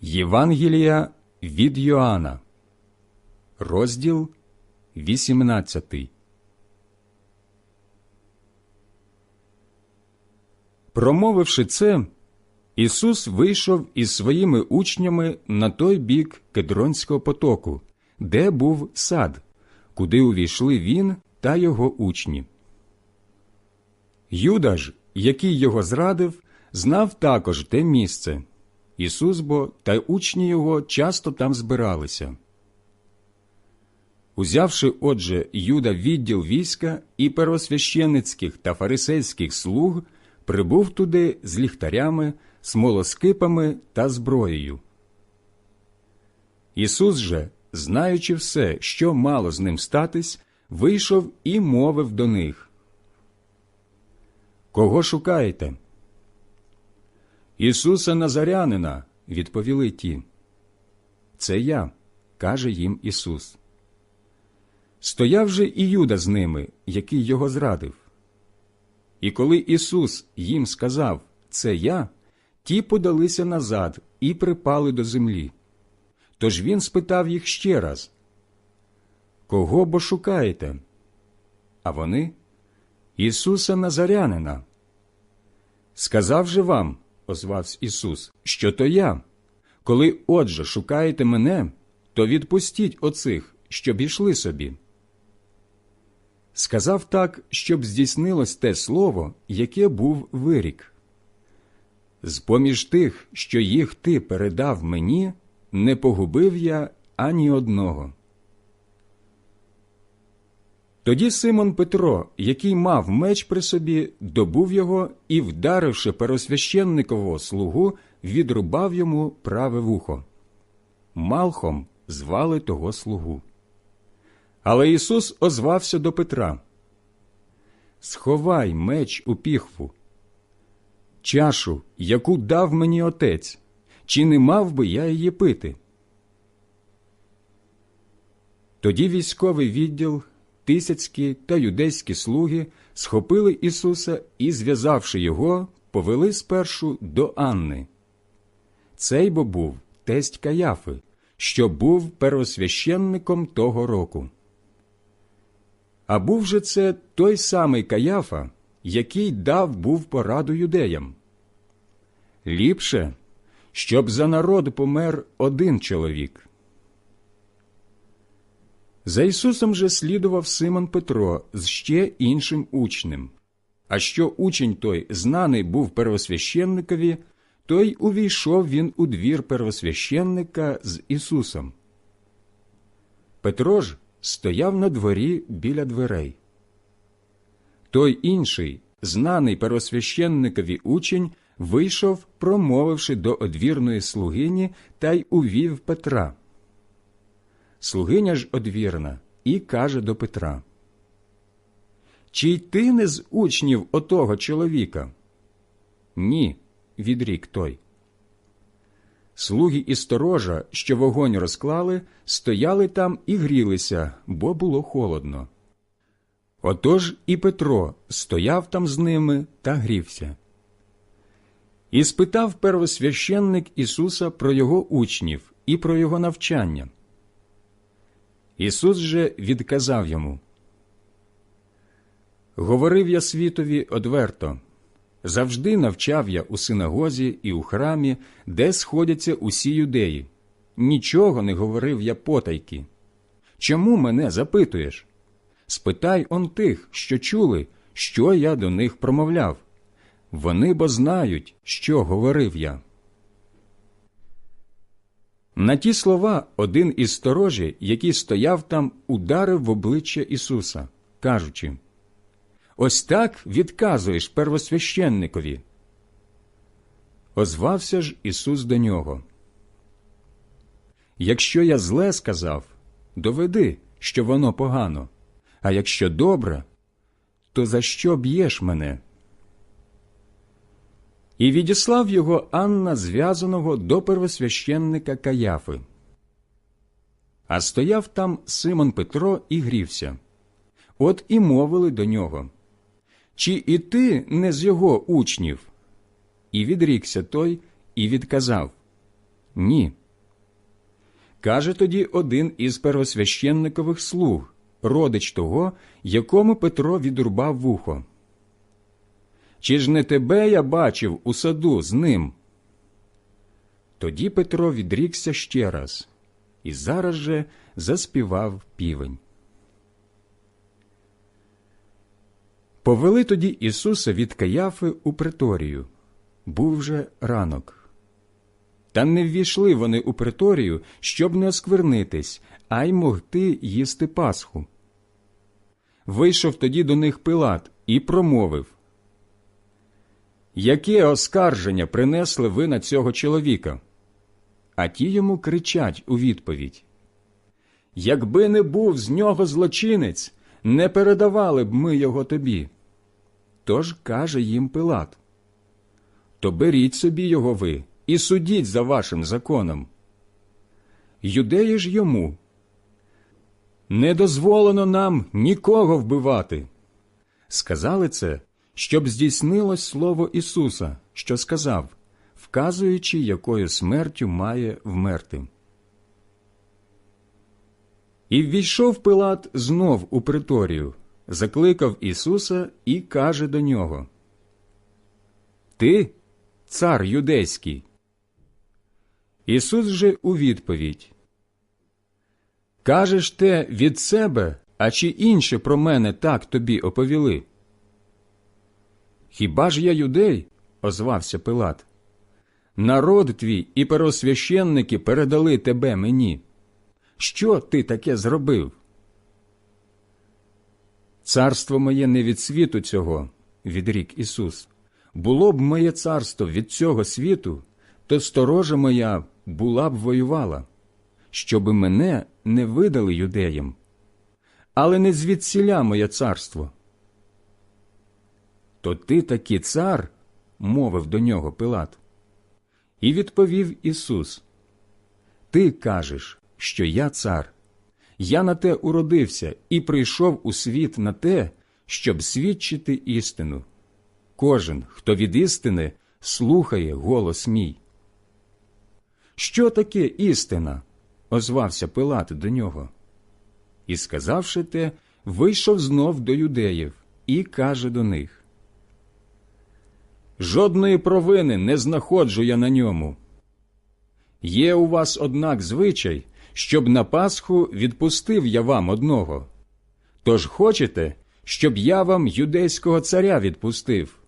Євангелія від Йоанна, розділ 18. Промовивши це, Ісус вийшов із своїми учнями на той бік Кедронського потоку, де був сад, куди увійшли він та його учні. Юда ж, який його зрадив, знав також те місце. Ісус бо та учні його часто там збиралися. Узявши, отже, Юда відділ війська і первосвященицьких та фарисейських слуг, прибув туди з ліхтарями, смолоскипами та зброєю. Ісус же, знаючи все, що мало з ним статись, вийшов і мовив до них. Кого шукаєте? Ісуса Назарянина, відповіли ті. Це я, каже їм Ісус. Стояв же і Юда з ними, який його зрадив. І коли Ісус їм сказав Це я, ті подалися назад і припали до землі. Тож він спитав їх ще раз Кого бо шукаєте? А вони Ісуса Назарянина. Сказав же вам, озвався Ісус, що то я. Коли отже шукаєте мене, то відпустіть оцих, щоб ішли собі. Сказав так, щоб здійснилось те слово, яке був вирік. З поміж тих, що їх ти передав мені, не погубив я ані одного. Тоді Симон Петро, який мав меч при собі, добув його і, вдаривши перосвященникового слугу, відрубав йому праве вухо. Малхом звали того слугу. Але Ісус озвався до Петра Сховай меч у піхву. Чашу, яку дав мені отець, чи не мав би я її пити? Тоді військовий відділ тисяцькі та юдейські слуги схопили Ісуса і, зв'язавши його, повели спершу до Анни. Цей бо був тесть Каяфи, що був первосвященником того року. А був же це той самий Каяфа, який дав був пораду юдеям. Ліпше, щоб за народ помер один чоловік. За Ісусом же слідував Симон Петро з ще іншим учнем. А що учень той знаний був первосвященникові, то й увійшов він у двір первосвященника з Ісусом. Петро ж стояв на дворі біля дверей. Той інший, знаний первосвященникові учень, вийшов, промовивши до одвірної слугині, та й увів Петра. Слугиня ж одвірна і каже до Петра Чи й ти не з учнів отого чоловіка? Ні, відрік той. Слуги і сторожа, що вогонь розклали, стояли там і грілися, бо було холодно. Отож і Петро стояв там з ними та грівся. І спитав первосвященник Ісуса про його учнів і про його навчання. Ісус же відказав йому Говорив я світові одверто, завжди навчав я у синагозі і у храмі, де сходяться усі юдеї. Нічого не говорив я потайки. Чому мене запитуєш? Спитай он тих, що чули, що я до них промовляв. Вони бо знають, що говорив я. На ті слова один із сторожі, який стояв там, ударив в обличчя Ісуса, кажучи Ось так відказуєш первосвященникові. Озвався ж Ісус до нього. Якщо я зле сказав, доведи, що воно погано, а якщо добре, то за що б'єш мене? І відіслав його Анна зв'язаного до первосвященника Каяфи. А стояв там Симон Петро і грівся. От і мовили до нього Чи і ти не з його учнів? І відрікся той і відказав Ні. Каже тоді один із первосвященникових слуг, родич того, якому Петро відрубав вухо. Чи ж не тебе я бачив у саду з ним? Тоді Петро відрікся ще раз і зараз же заспівав півень. Повели тоді Ісуса від Каяфи у приторію. Був вже ранок. Та не ввійшли вони у приторію, щоб не осквернитись, а й могти їсти Пасху. Вийшов тоді до них Пилат і промовив Яке оскарження принесли ви на цього чоловіка? А ті йому кричать у відповідь Якби не був з нього злочинець, не передавали б ми його тобі. Тож каже їм Пилат То беріть собі його ви і судіть за вашим законом. Юдеї ж йому Не дозволено нам нікого вбивати. Сказали це, щоб здійснилось слово Ісуса, що сказав, вказуючи, якою смертю має вмерти. І ввійшов Пилат знов у приторію, закликав Ісуса і каже до нього Ти, цар юдейський. Ісус же у відповідь Кажеш те від себе, а чи інше про мене так тобі оповіли? Хіба ж я юдей? озвався Пилат. Народ твій і первосвященники передали тебе мені. Що ти таке зробив? Царство моє не від світу цього, відрік Ісус. Було б моє царство від цього світу, то сторожа моя була б воювала, щоби мене не видали юдеям. Але не звідсіля моє царство. То ти таки цар, мовив до нього Пилат. І відповів Ісус: Ти кажеш, що я цар. Я на те уродився і прийшов у світ на те, щоб свідчити істину. Кожен, хто від істини, слухає голос мій. Що таке істина? озвався Пилат до нього. І, сказавши те, вийшов знов до юдеїв і каже до них Жодної провини не знаходжу я на ньому. Є у вас, однак, звичай, щоб на Пасху відпустив я вам одного. Тож хочете, щоб я вам юдейського царя відпустив?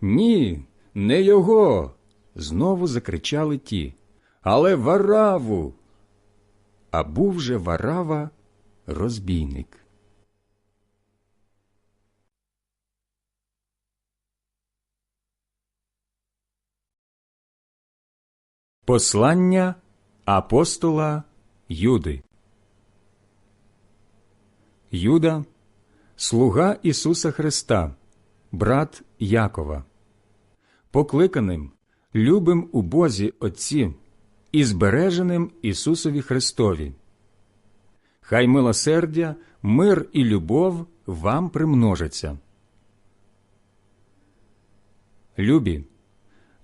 Ні, не його. знову закричали ті. Але вараву. А був же варава розбійник. Послання апостола Юди Юда, слуга Ісуса Христа, брат Якова, покликаним, любим у Бозі Отці і збереженим Ісусові Христові. Хай милосердя, мир і любов вам примножаться. Любі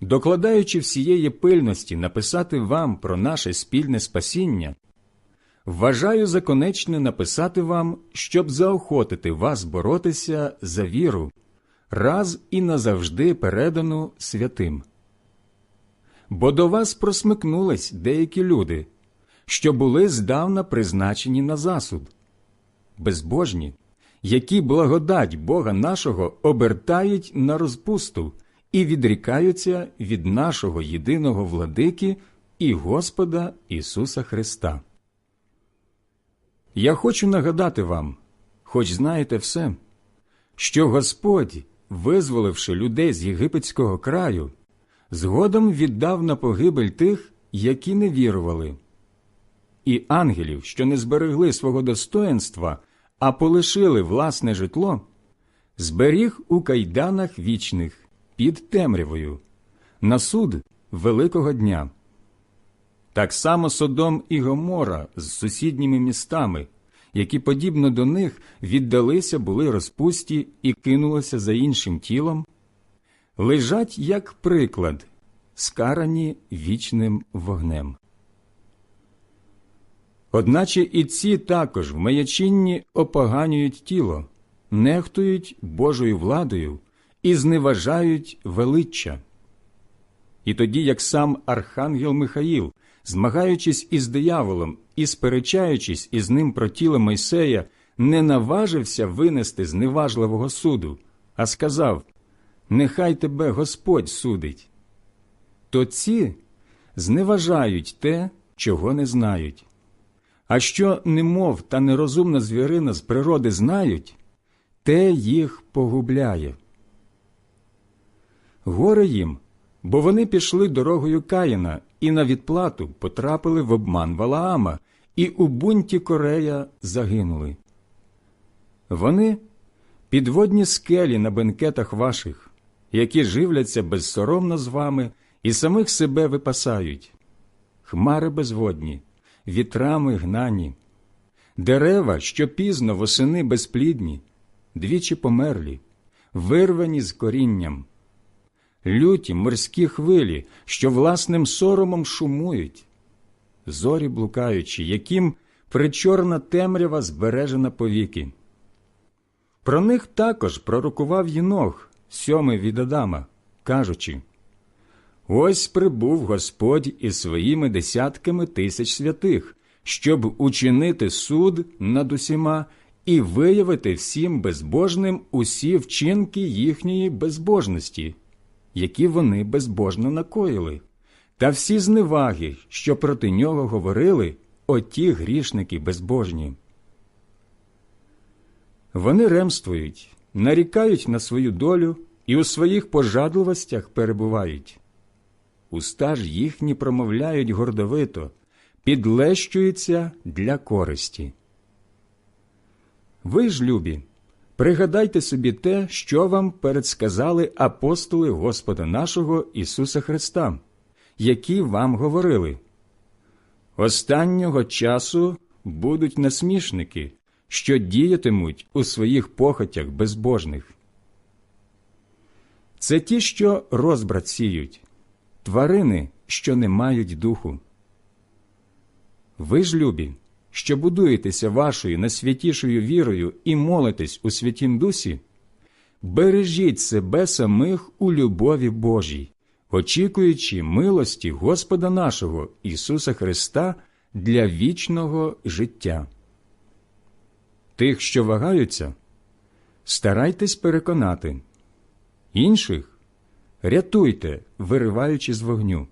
докладаючи всієї пильності написати вам про наше спільне спасіння, вважаю за конечне написати вам, щоб заохотити вас боротися за віру, раз і назавжди передану святим. Бо до вас просмикнулись деякі люди, що були здавна призначені на засуд, безбожні, які благодать Бога нашого обертають на розпусту і відрікаються від нашого єдиного владики і Господа Ісуса Христа. Я хочу нагадати вам, хоч знаєте все, що Господь, визволивши людей з єгипетського краю, згодом віддав на погибель тих, які не вірували, і ангелів, що не зберегли свого достоинства, а полишили власне житло, зберіг у кайданах вічних під темрявою, на суд Великого дня. Так само Содом і Гомора з сусідніми містами, які, подібно до них, віддалися були розпусті і кинулися за іншим тілом, лежать як приклад, скарані вічним вогнем. Одначе і ці також в маячинні опоганюють тіло, нехтують Божою владою і зневажають величчя. І тоді, як сам архангел Михаїл, змагаючись із дияволом і сперечаючись із ним про тіло Мойсея, не наважився винести зневажливого суду, а сказав Нехай тебе Господь судить. То ці зневажають те, чого не знають. А що немов та нерозумна звірина з природи знають, те їх погубляє. Горе їм, бо вони пішли дорогою Каїна і на відплату потрапили в обман Валаама, і у бунті Корея загинули. Вони підводні скелі на бенкетах ваших, які живляться безсоромно з вами і самих себе випасають, хмари безводні, вітрами гнані, дерева, що пізно восени безплідні, двічі померлі, вирвані з корінням, люті морські хвилі, що власним соромом шумують, зорі блукаючі, яким причорна темрява збережена повіки. Про них також пророкував Єнох, сьомий від Адама, кажучи Ось прибув Господь із своїми десятками тисяч святих, щоб учинити суд над усіма і виявити всім безбожним усі вчинки їхньої безбожності, які вони безбожно накоїли, та всі зневаги, що проти нього говорили оті грішники безбожні. Вони ремствують, нарікають на свою долю і у своїх пожадливостях перебувають. Уста ж їхні промовляють гордовито, підлещуються для користі. Ви ж, любі, пригадайте собі те, що вам передсказали апостоли Господа нашого Ісуса Христа, які вам говорили. Останнього часу будуть насмішники, що діятимуть у своїх похотях безбожних. Це ті, що розбрат сіють, тварини, що не мають духу. Ви ж, любі, що будуєтеся вашою найсвятішою вірою і молитесь у святім дусі, бережіть себе самих у любові Божій, очікуючи милості Господа нашого Ісуса Христа для вічного життя. Тих, що вагаються, старайтесь переконати, інших рятуйте, вириваючи з вогню,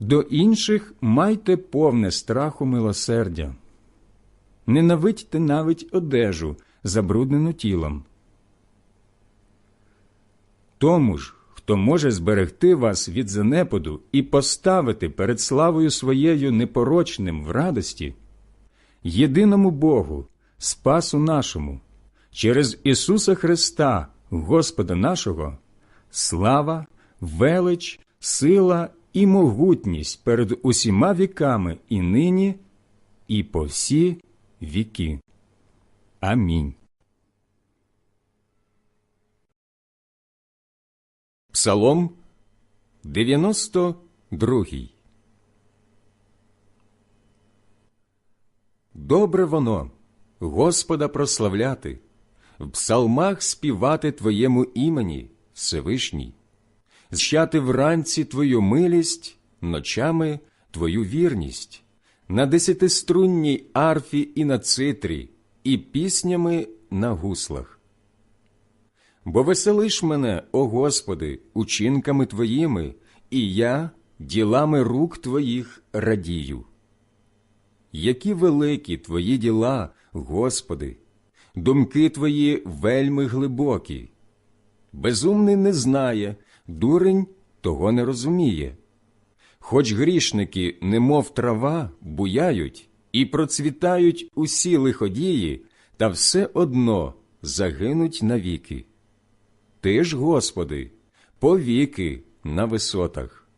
до інших майте повне страху милосердя, ненавидьте навіть одежу, забруднену тілом. Тому ж, хто може зберегти вас від занепаду і поставити перед славою своєю непорочним в радості, єдиному Богу, Спасу нашому, через Ісуса Христа, Господа нашого, слава, велич, сила і могутність перед усіма віками і нині, і по всі віки. Амінь. Псалом 92 Добре воно, Господа прославляти, в псалмах співати Твоєму імені, Всевишній, зчати вранці Твою милість, ночами Твою вірність, на десятиструнній арфі і на цитрі, і піснями на гуслах. Бо веселиш мене, о Господи, учинками Твоїми, і я ділами рук Твоїх радію. Які великі Твої діла, Господи, думки Твої вельми глибокі. Безумний не знає, дурень того не розуміє. Хоч грішники, немов трава, буяють і процвітають усі лиходії, та все одно загинуть навіки. Ти ж, Господи, повіки на висотах.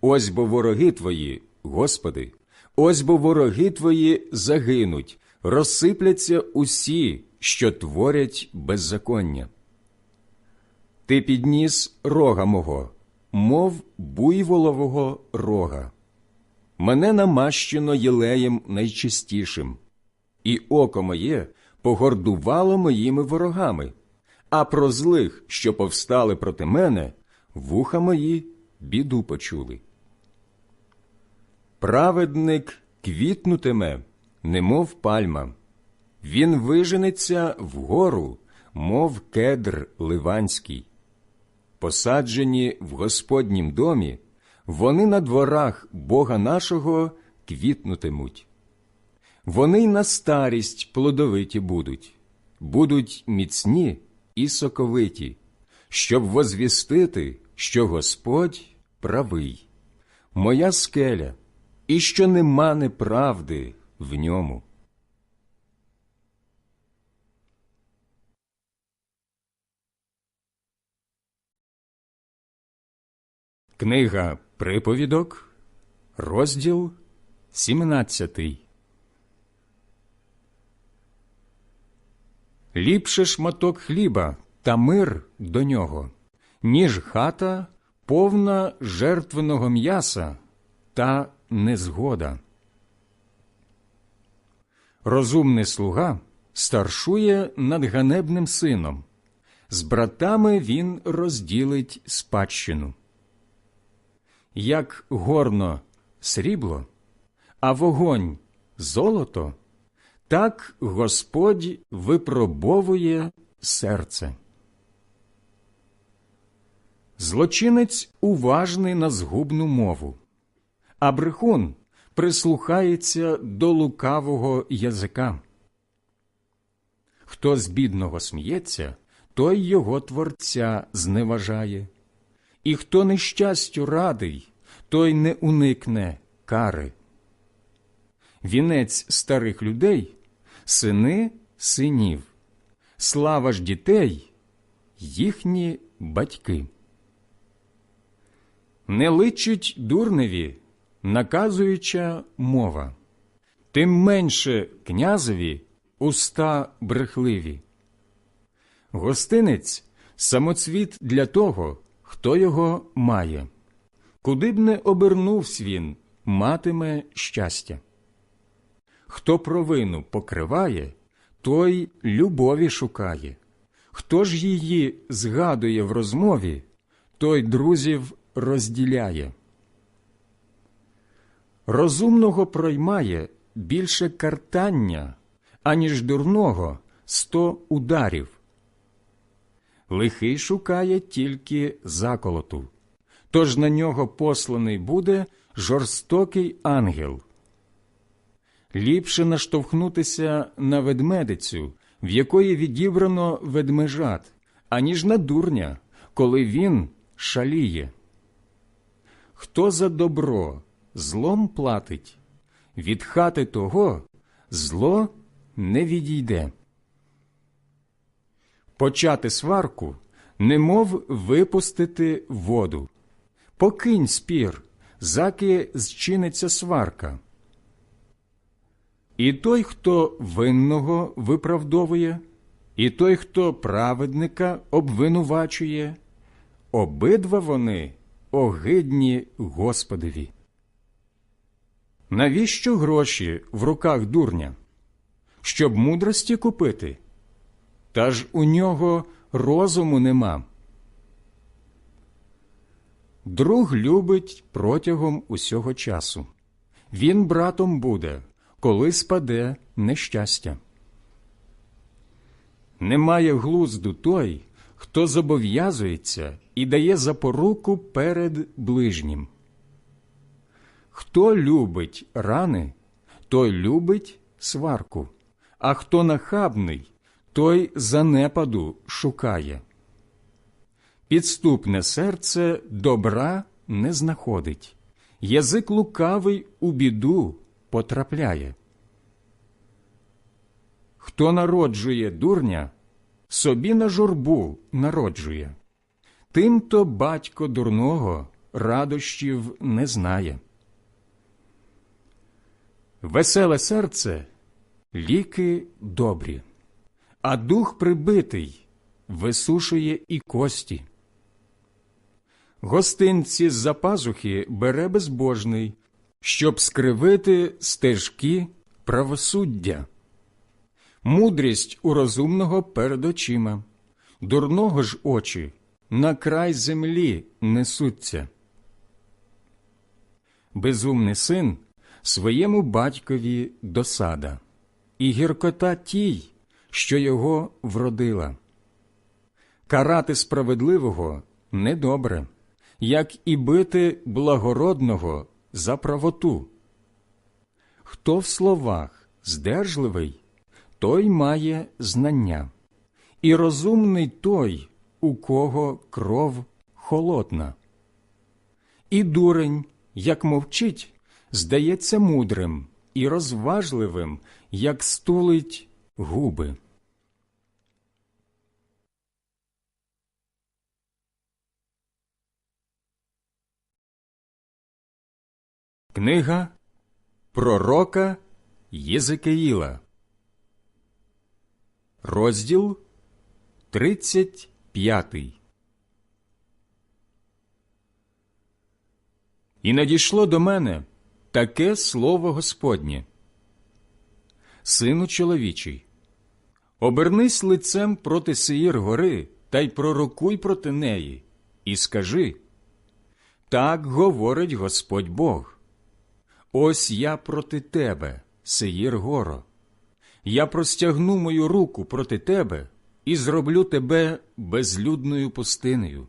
Ось бо вороги Твої, Господи, ось бо вороги Твої загинуть, розсипляться усі, що творять беззаконня. Ти підніс рога мого, мов буйволового рога. Мене намащено єлеєм найчистішим, і око моє погордувало моїми ворогами, а про злих, що повстали проти мене, вуха мої біду почули. Праведник квітнутиме, немов пальма, він виженеться вгору, мов кедр ливанський. Посаджені в Господнім домі, вони на дворах Бога нашого квітнутимуть. Вони й на старість плодовиті будуть, будуть міцні і соковиті, щоб возвістити, що Господь правий, моя скеля, і що нема неправди в ньому. Книга Приповідок, розділ 17 Ліпше шматок хліба та мир до нього, ніж хата, повна жертвеного м'яса та незгода. Розумний слуга старшує над ганебним сином, з братами він розділить спадщину. Як горно срібло, а вогонь золото, так Господь випробовує серце. Злочинець уважний на згубну мову, а брехун прислухається до лукавого язика. Хто з бідного сміється, той його творця зневажає, і хто нещастю радий, той не уникне кари. Вінець старих людей сини синів, слава ж дітей їхні батьки. Не личить дурневі наказуюча мова, тим менше князеві уста брехливі. Гостинець самоцвіт для того, хто його має. Куди б не обернувсь він, матиме щастя. Хто провину покриває, той любові шукає. Хто ж її згадує в розмові, той друзів розділяє. Розумного проймає більше картання, аніж дурного сто ударів. Лихий шукає тільки заколоту, тож на нього посланий буде жорстокий ангел. Ліпше наштовхнутися на ведмедицю, в якої відібрано ведмежат, аніж на дурня, коли він шаліє. Хто за добро злом платить, від хати того зло не відійде. Почати сварку, немов випустити воду. Покинь спір, заки зчиниться сварка. І той, хто винного виправдовує, і той, хто праведника обвинувачує, обидва вони огидні Господові. Навіщо гроші в руках дурня? Щоб мудрості купити? Та ж у нього розуму нема. Друг любить протягом усього часу. Він братом буде, коли спаде нещастя. Немає глузду той, хто зобов'язується і дає запоруку перед ближнім. Хто любить рани, той любить сварку, а хто нахабний, той занепаду шукає. Підступне серце добра не знаходить, язик лукавий у біду потрапляє. Хто народжує дурня, собі на журбу народжує, тимто батько дурного радощів не знає. Веселе серце ліки добрі, а дух прибитий висушує і кості. Гостинці з-за пазухи бере безбожний, щоб скривити стежки правосуддя. Мудрість у розумного перед очима, дурного ж очі на край землі несуться. Безумний син своєму батькові досада, і гіркота тій, що його вродила. Карати справедливого недобре, як і бити благородного за правоту. Хто в словах здержливий, той має знання, і розумний той, у кого кров холодна. І дурень, як мовчить, здається мудрим і розважливим, як стулить губи. Книга Пророка Єзекиїла, розділ 35 І надійшло до мене таке слово Господнє. Сину чоловічий, обернись лицем проти Сеїр гори та й пророкуй проти неї, і скажи так говорить Господь Бог. Ось я проти тебе, Сеїр горо. Я простягну мою руку проти тебе і зроблю тебе безлюдною пустинею.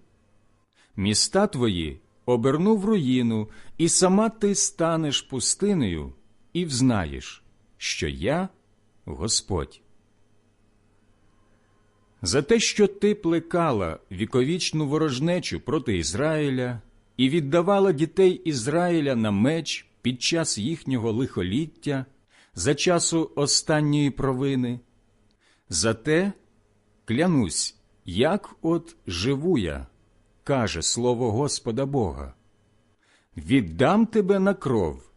Міста твої оберну в руїну, і сама ти станеш пустинею, і взнаєш, що я Господь. За те, що ти плекала віковічну ворожнечу проти Ізраїля і віддавала дітей Ізраїля на меч під час їхнього лихоліття, за часу останньої провини. Зате клянусь, як от живу я, каже слово Господа Бога. Віддам тебе на кров,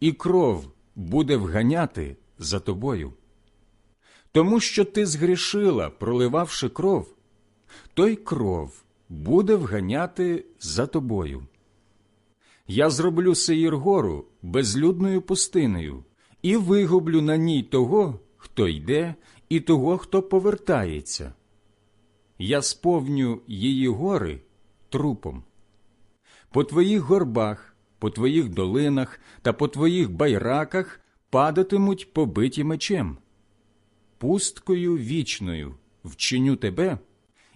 і кров буде вганяти за тобою. Тому що ти згрішила, проливавши кров, той кров буде вганяти за тобою. Я зроблю Сеїргору безлюдною пустинею і вигублю на ній того, хто йде, і того, хто повертається. Я сповню її гори трупом. По твоїх горбах, по твоїх долинах та по твоїх байраках падатимуть побиті мечем. Пусткою вічною вчиню тебе,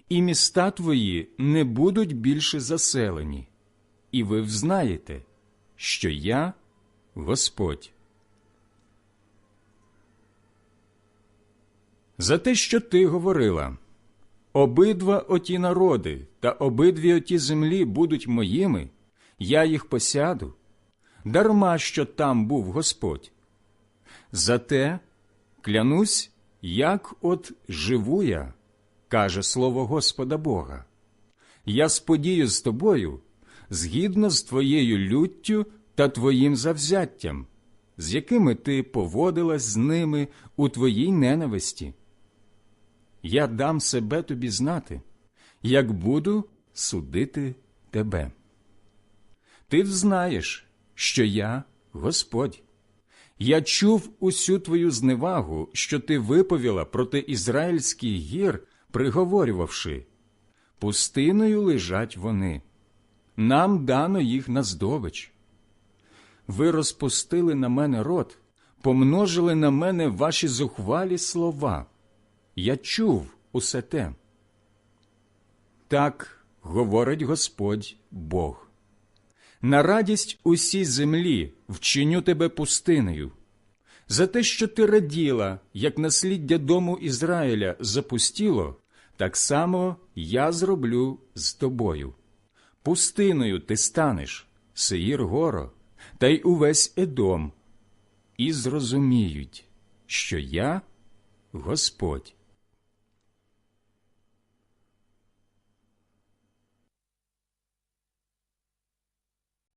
і міста твої не будуть більше заселені і ви взнаєте, що я Господь. За те, що ти говорила, обидва оті народи та обидві оті землі будуть моїми, я їх посяду, дарма що там був Господь. Зате клянусь, як от живу я, каже слово Господа Бога. Я сподію з тобою згідно з твоєю люттю та твоїм завзяттям, з якими ти поводилась з ними у твоїй ненависті. Я дам себе тобі знати, як буду судити тебе. Ти взнаєш, що я Господь. Я чув усю твою зневагу, що ти виповіла проти ізраїльських гір, приговорювавши пустиною лежать вони нам дано їх на здобич. Ви розпустили на мене рот, помножили на мене ваші зухвалі слова. Я чув усе те. Так говорить Господь Бог. На радість усій землі вчиню тебе пустинею, за те, що ти раділа, як насліддя дому Ізраїля запустіло, так само я зроблю з тобою пустиною ти станеш, Сеїр горо, та й увесь Едом, і зрозуміють, що я Господь.